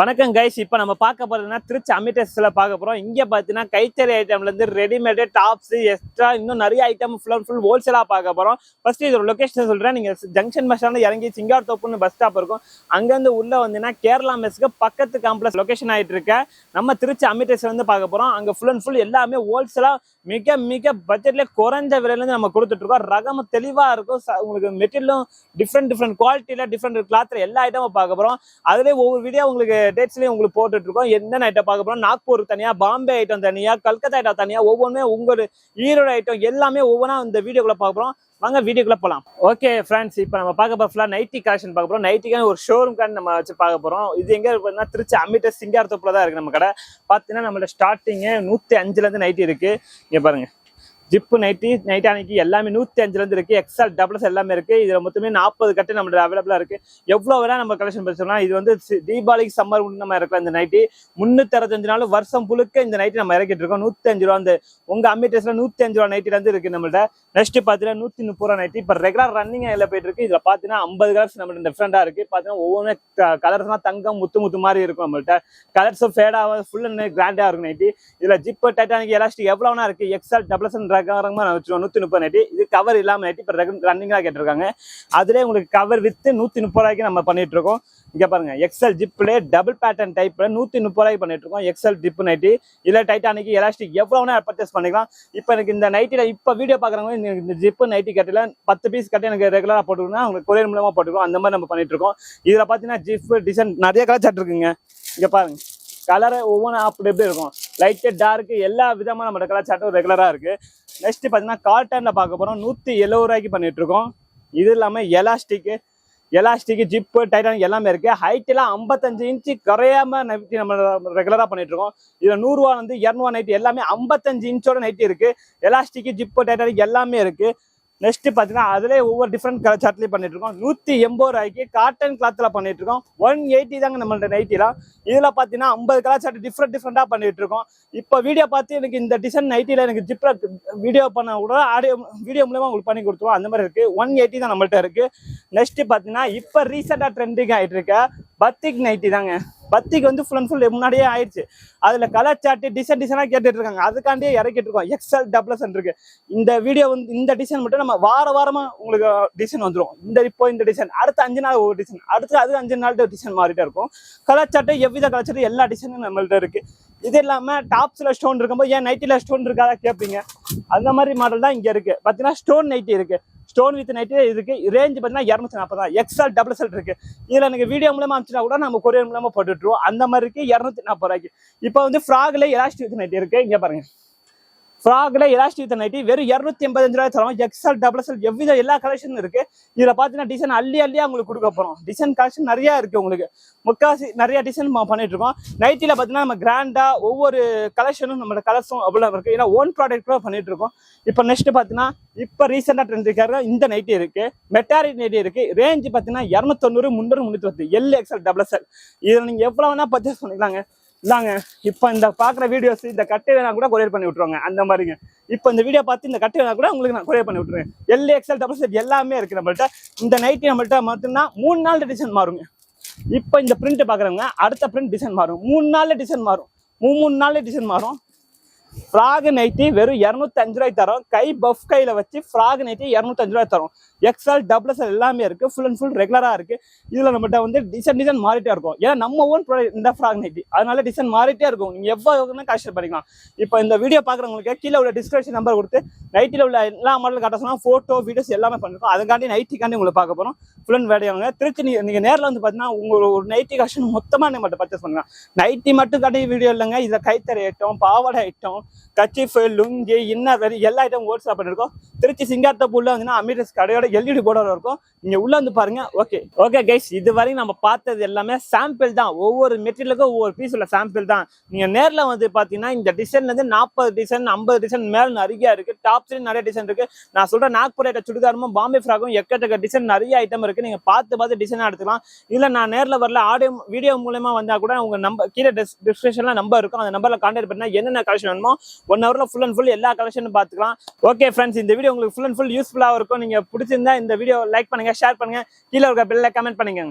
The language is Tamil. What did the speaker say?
வணக்கம் கைஸ் இப்போ நம்ம பார்க்க போறதுன்னா திருச்சி அமிட்டஸ்ல பார்க்க போறோம். இங்கே பார்த்தீங்கன்னா கைத்தறி ஐட்டம்ல இருந்து ரெடிமேடு டாப்ஸ் எக்ஸ்ட்ரா இன்னும் நிறைய ஐட்டம் ஃபுல் அண்ட் ஃபுல் ஹோல்சேலாக பார்க்க போறோம். ஃபஸ்ட்டு இது ஒரு லொகேஷன் சொல்றேன். நீங்க ஜங்ஷன் பஸ் ஸ்டாண்ட்ல இறங்கி சிங்கார் தோப்புன்னு பஸ் ஸ்டாப் இருக்கும். அங்கேருந்து உள்ள வந்தீங்கன்னா கேரளா மெஸ்க்கு பக்கத்து காம்ப்ளெக்ஸ் லொகேஷன் ஆகிட்டு இருக்க. நம்ம திருச்சி அமிட்டஸ் வந்து பார்க்க போறோம். அங்கே ஃபுல் அண்ட் ஃபுல் எல்லாமே ஹோல்சேலா மிக மிக பட்ஜெட்ல குறைஞ்ச விலையிலேருந்து நம்ம கொடுத்துட்ருக்கோம் ரகமும் ரகம் தெளிவா இருக்கும். உங்களுக்கு மெட்டீரியலும் டிஃப்ரெண்ட் டிஃப்ரெண்ட் குவாலிட்டியில டிஃப்ரெண்ட் கிளாத்தில் எல்லா ஐட்டமும் பார்க்க போறோம். அதுலேயே ஒவ்வொரு வீடியோ உங்களுக்கு டேட்ஸ்லயும் உங்களுக்கு போட்டுட்டு இருக்கோம் என்னென்ன ஐட்டம் பார்க்க போகிறோம் நாக்பூர் தனியாக பாம்பே ஐட்டம் தனியாக கல்கத்தா ஐட்டம் தனியாக ஒவ்வொன்றுமே உங்களோட ஈரோடு ஐட்டம் எல்லாமே ஒவ்வொன்றா இந்த வீடியோக்குள்ளே பார்க்க போறோம். வாங்க வீடியோக்குள்ள போகலாம் ஓகே ஃப்ரெண்ட்ஸ் இப்போ நம்ம பார்க்க போகிற ஃபுல்லா நைட்டி கலெக்ஷன் பார்க்க போறோம். நைட்டிக்கான ஒரு ஷோரூம் கார்டு நம்ம வச்சு பார்க்க போறோம். இது எங்கே இருக்குன்னா திருச்சி அமிட்ட சிங்காரத்தூப்புல தான் இருக்கு நம்ம கடை. பார்த்தீங்கன்னா நம்மளோட ஸ்டார்டிங்கு நூத்தி அஞ்சுல இருந்து நைட்டி இருக்கு. இங்கே பாருங்க. ஜிப்பு நைட்டி நைட் அன்னைக்கு எல்லாமே நூத்தி அஞ்சுலேருந்து இருக்கு. எக்ஸ்எல் டபுள்ஸ் எல்லாமே இருக்கு. இதுல மொத்தமே நாற்பது கட்டு நம்மளோட அவைலபிளா இருக்கு. எவ்வளவு வேணா நம்ம கலெக்ஷன் பேசலாம் இது வந்து தீபாவளிக்கு சம்மர் நம்ம இருக்கலாம் இந்த நைட்டி. முன்னூத்தி அறுபத்தஞ்சு நாள் வருஷம் புழுக்க இந்த நைட்டி நம்ம இறக்கிட்டு இருக்கோம். நூத்தி அஞ்சு ரூபா அந்த உங்க அம்மிட்டஸ்ல நூத்தி அஞ்சு ரூபா நைட்டில இருந்து இருக்கு நம்மள்ட்ட. நெக்ஸ்ட் பாத்தீங்கன்னா நூத்தி முப்பது ரூபா நைட்டி. இப்ப ரெகுலர் ரன்னிங் எல்லாம் போயிட்டு இருக்கு. இதுல பாத்தீங்கன்னா ஐம்பது கலர்ஸ் நம்மள்ட்ட டிஃப்ரெண்டா இருக்கு. பாத்தீங்கன்னா ஒவ்வொரு கலர்ஸ்லாம் தங்கம் முத்து முத்து மாதிரி இருக்கும் நம்மள்ட்ட. கலர்ஸும் ஃபேடாக ஃபுல் அண்ட் கிராண்டா இருக்கும் நைட்டி. இதுல ஜிப்பு டைட்டானிக் எலாஸ்டிக் எவ்வளவுனா இருக்கு. எக்ஸ்எல் டபுள்ஸ் ரகரகமா நான் வச்சுருவோம் நூற்றி முப்பது நைட்டி இது கவர் இல்லாம நைட்டி இப்ப ரன்னிங்காக கேட்டிருக்காங்க. அதுலேயே உங்களுக்கு கவர் வித்து நூற்றி முப்பது ரூபாய்க்கு நம்ம பண்ணிட்டு இருக்கோம். இங்க பாருங்க எக்ஸ்எல் ஜிப்ல டபுள் பேட்டர்ன் டைப்ல நூற்றி முப்பது ரூபாய்க்கு பண்ணிட்டு இருக்கோம். எக்ஸ்எல் ஜிப் நைட்டி இல்லை டைட்டானிக் எலாஸ்டிக் எவ்வளோனா பர்ச்சேஸ் பண்ணிக்கலாம். இப்போ எனக்கு இந்த நைட்டில இப்போ வீடியோ பார்க்குறவங்க இந்த- ஜிப்பு நைட்டி கட்டில பத்து பீஸ் கட்டி எனக்கு ரெகுலராக போட்டுக்கணும் உங்களுக்கு கொரியர் மூலமாக போட்டுருக்கோம் அந்த மாதிரி நம்ம பண்ணிட்டு இருக்கோம். பார்த்தீங்கன்னா ஜிப்பு ஜிப் டிசைன் நிறைய கலர் சாட் இருக்குங்க. இங்கே பாருங்க. கலர் ஒவ்வொன்றும் அப்படி எப்படி இருக்கும். லைட்டு டார்க்கு எல்லா விதமான நம்ம கலர் சாட்டும் ரெகுலராக இருக்கு. நெக்ஸ்ட் பார்த்தீங்கன்னா காட்டனில் பார்க்க போகிறோம் நூற்றி எழுபது ரூபாய்க்கு பண்ணிட்டு இருக்கோம் இது இல்லாமல் எலாஸ்டிக்கு எலாஸ்டிக்கு ஜிப்பு டைட்டானிக் எல்லாமே இருக்குது ஹைட்டெல்லாம் ஐம்பத்தஞ்சு இன்ச்சு குறையாம நைட்டி நம்ம ரெகுலராக பண்ணிகிட்ருக்கோம் இருக்கோம் நூறுரூவா வந்து இரநூறுவா நைட்டி எல்லாமே ஐம்பத்தஞ்சு இன்ச்சோட நைட்டி இருக்குது எலாஸ்டிக்கு ஜிப்பு டைட்டானிக் எல்லாமே இருக்குது நெக்ஸ்ட் பார்த்தீங்கன்னா அதிலே ஒவ்வொரு டிஃப்ரெண்ட் கலர் சார்ட்லேயும் பண்ணிட்டு இருக்கோம். நூற்றி எண்பது ரூபாய்க்கு காட்டன் கிளாத்தில் பண்ணிட்டு இருக்கோம். ஒன் எயிட்டி தாங்க நம்மள்ட்ட நைட்டிலாம் இதில் பார்த்தீங்கன்னா ஐம்பது கலர் சார்ட் டிஃப்ரெண்ட் டிஃப்ரெண்ட்டாக பண்ணிட்டு இருக்கோம். இப்போ வீடியோ பார்த்து எனக்கு இந்த டிசைன் நைட்டியில் எனக்கு ஜிப்ரட் வீடியோ பண்ண கூட ஆடியோ வீடியோ மூலயமா உங்களுக்கு பண்ணி கொடுத்துருவோம். அந்த மாதிரி இருக்குது ஒன் எயிட்டி தான் நம்மள்ட்ட இருக்குது நெக்ஸ்ட் பார்த்தீங்கன்னா இப்போ ரீசெண்டாக ட்ரெண்டிங் ஆகிட்டு இருக்க. பத்திக் நைட்டி தாங்க. பத்திக்கு வந்து ஃபுல் அண்ட் ஃபுல் முன்னாடியே ஆயிடுச்சு. அதில் கலர் சார்ட்டு டிசைன் டிசைனாக கேட்டுட்டு இருக்காங்க அதுக்காண்டியே இறக்கிட்டு இருக்கோம் எக்ஸ்எல் டபுள் இருக்கு இந்த வீடியோ வந்து இந்த டிசைன் மட்டும் நம்ம வார வாரமா உங்களுக்கு டிசைன் வந்துடும் இந்த இப்போ இந்த டிசைன் அடுத்த அஞ்சு நாள் ஒரு டிசைன் அடுத்து அது அஞ்சு நாள் டிசைன் மாறிட்டே இருக்கும். கலர் சார்ட் எவ்வித கலர் சார்ட் எல்லா டிசைனும் நம்மள்ட்ட இருக்கு. இது இல்லாம டாப்ஸ்ல ஸ்டோன் இருக்கும்போது ஏன் நைட்டில ஸ்டோன் இருக்காதா கேட்பீங்க அந்த மாதிரி மாடல் தான் இங்க இருக்கு. பாத்தீங்கன்னா ஸ்டோன் நைட்டி இருக்கு. ஸ்டோன் வித் நைட்டு இருக்குது ரேஞ்ச் பார்த்தீங்கன்னா இரநூத்தி நாற்பது தான். எக்ஸ்எல் டபுள் செல் இருக்கு. இதில் எனக்கு வீடியோ மூலமாக அனுப்பிச்சினா கூட நம்ம கொரியர் மூலமாக போட்டுட்டுருவோம். அந்த மாதிரி இருக்கு இரநூத்தி நாற்பது ரூபாய்க்கு. இப்போ வந்து ஃப்ராக்ல எலாஸ்டிக் வித் நைட்டி இருக்கு. இங்கே பாருங்க. ஃப்ராக்ல எலாஸ்டிக் நைட்டி வெறும் இரநூத்தி எண்பத்தஞ்சு ரூபாய் தரோம் எக்ஸ்எல் டபுள் எக்ஸ்எல் எவ்வித எல்லா கலெக்ஷன் இருக்கு. இதுல பாத்தீங்கன்னா டிசைன் அள்ளி அள்ளியா உங்களுக்கு கொடுக்க போறோம். டிசைன் கலெக்ஷன் நிறைய இருக்கு உங்களுக்கு. முக்காசி நிறைய டிசைன் பண்ணிட்டு இருக்கோம். நைட்டில பாத்தீங்கன்னா நம்ம கிராண்டா ஒவ்வொரு கலெக்ஷனும் நம்மளோட கலர்ஸும் அவ்வளோ இருக்கு. ஏன்னா ஓன் ப்ராடக்ட் கூட பண்ணிட்டு இருக்கோம். இப்போ நெக்ஸ்ட் பாத்தீங்கன்னா இப்போ ரீசெண்டாக ட்ரெண்ட் இருக்காரு இந்த நைட்டி இருக்கு. மெட்டாரி நைட்டி இருக்கு. ரேஞ்ச் பாத்தீங்கன்னா இரநூத்தொண்ணூறு முந்நூறு முந்நூற்றி பத்து எல் எக்ஸ்எல் டபுள் எக்ஸ்எல் இதில் நீங்க எவ்வளவு வேணா பர்ச்சேஸ் பண்ணிக்கலாங்க. இதாங்க இப்போ இந்த பார்க்குற வீடியோஸ் இந்த கட்டை வேணா கூட கொரியர் பண்ணி விட்ருவாங்க அந்த மாதிரிங்க. இப்போ இந்த வீடியோ பார்த்து இந்த கட்டை வேணா கூட உங்களுக்கு நான் கொரியர் பண்ணி விட்ருவேன் எல் எக்ஸ்எல் டபுள் செட் எல்லாமே இருக்குது நம்மள்ட்ட. இந்த நைட்டி நம்மள்ட்ட மட்டும்தான் மூணு நாள் டிசைன் மாறுங்க. இப்போ இந்த பிரிண்ட் பார்க்குறவங்க அடுத்த பிரிண்ட் டிசைன் மாறும். மூணு நாளில் டிசைன் மாறும். மூணு மூணு நாளில் டிசைன் மாறும். ஃப்ராக் நைட்டி வெறும் இரநூத்தி அஞ்சு ரூபாய் தரும். கை பஃப் கையில் வச்சு ஃப்ராக் நைட்டி இரநூத்தஞ்சு ரூபாய் தரோம். எக்ஸ்எல் டபுள் எஸ்எல் எல்லாமே இருக்குது ஃபுல் அண்ட் ஃபுல் ரெகுலராக இருக்குது இதில் நம்மகிட்ட வந்து டிசைன் டிசைன் மாறிட்டே இருக்கும். ஏன்னா நம்ம ஓன் ப்ராடக்ட் இந்த ஃப்ராக் நைட்டி அதனால டிசைன் மாறிட்டே இருக்கும். நீங்கள் எவ்வளோ கஷ்டம் பண்ணிக்கலாம். இப்போ இந்த வீடியோ பார்க்குறவங்களுக்கு கீழே உள்ள டிஸ்கிரிப்ஷன் நம்பர் கொடுத்து நைட்டில் உள்ள எல்லா மாடல் காட்ட சொன்னால் ஃபோட்டோ வீடியோஸ் எல்லாமே பண்ணிருக்கோம். அதுக்காண்டி நைட்டிக்காண்டி உங்களுக்கு பார்க்க போகிறோம் ஃபுல் அண்ட் வேடையாங்க திருச்சி நீங்கள் நேரில் வந்து பார்த்தீங்கன்னா உங்கள் ஒரு நைட்டி கஷ்டம் மொத்தமாக நீங்கள் மட்டும் பர்ச்சேஸ் பண்ணலாம் நைட்டி மட்டும் காட்டி வீடியோ இல்லைங்க. இதை கைத்தறி ஐட்டம் பாவாடை ஐட்டம் கச்சிஃப் லுங்கி இன்னர் வெறி எல்லா ஐட்டம் ஹோல்சேல் பண்ணிருக்கோம் திருச்சி சிங்காரத்தப்பு உள்ள வந்து அமீரஸ் கடையோட எல்இடி போர்டோட இருக்கும். நீங்க உள்ள வந்து பாருங்க. ஓகே ஓகே கைஸ் இது வரையும் நம்ம பார்த்தது எல்லாமே சாம்பிள் தான். ஒவ்வொரு மெட்டீரியலுக்கும் ஒவ்வொரு பீஸ் உள்ள சாம்பிள் தான். நீங்க நேர்ல வந்து பாத்தீங்கன்னா இந்த டிசைன்ல இருந்து நாற்பது டிசைன் ஐம்பது டிசைன் மேல நிறைய இருக்கு. டாப்ஸ்லயும் நிறைய டிசைன் இருக்கு. நான் சொல்ற நாக்பூர் ஐட்டம் சுடிதாரமும் பாம்பே ஃப்ராகும் எக்கச்சக்க டிசைன் நிறைய ஐட்டம் இருக்கு. நீங்க பார்த்து பார்த்து டிசைனாக எடுத்துக்கலாம். இல்ல நான் நேர்ல வரல ஆடியோ வீடியோ மூலமா வந்தா கூட உங்க நம்பர் கீழே டிஸ்கிரிப்ஷன்ல நம்பர் இருக்கும். அந்த நம்பரில் கான்டாக்ட் பண்ணா என்னென்ன கலெக்ஷன் வேணுமோ ஒன் ஹவர்ல ஃபுல் அண்ட் ஃபுல் எல்லா கலெக்ஷனும் பார்த்துக்கலாம். ஓகே ஃப்ரெண்ட்ஸ் இந்த வீடியோ உங்களுக்கு ஃபுல் அண்ட் ஃபுல் யூஸ்ஃபுல்லா இருக்கும். நீங்க பிடிச்சிருந்தா இந்த வீடியோ லைக் பண்ணுங்க ஷேர் பண்ணுங்க. கீழே இருக்க பில்ல கமெண்ட் பண்ணுங்க